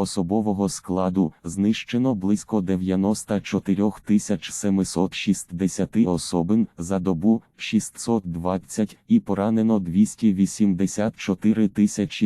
Особового складу знищено близько 94 760 особин за добу 620 і поранено 284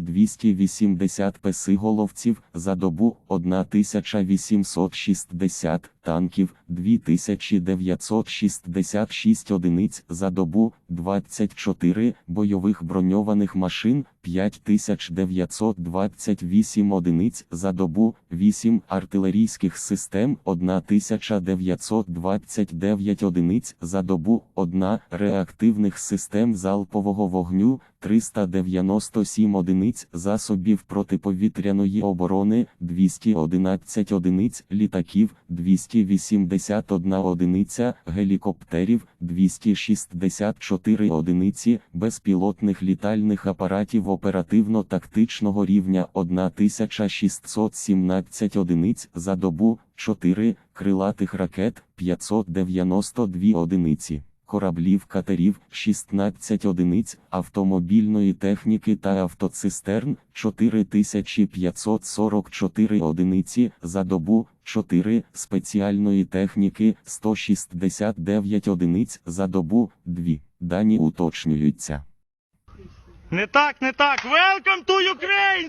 280 песиголовців за добу 1860 танків 2966 одиниць за добу 24 бойових броньованих машин 5928 одиниць за добу 8 артилерійських систем 1929 одиниць за добу 1 реактивних систем залпового вогню 397 одиниць засобів протиповітряної оборони 211 одиниць літаків 281 одиниця гелікоптерів 264 одиниці безпілотних літальних апаратів оперативно-тактичного рівня 1617 одиниць за добу 4 крилатих ракет 592 одиниці кораблів катерів 16 одиниць автомобільної техніки та автоцистерн 4544 одиниці за добу 4 спеціальної техніки 169 одиниць за добу 2. Дані уточнюються. Не так, не так. Welcome to Ukraine!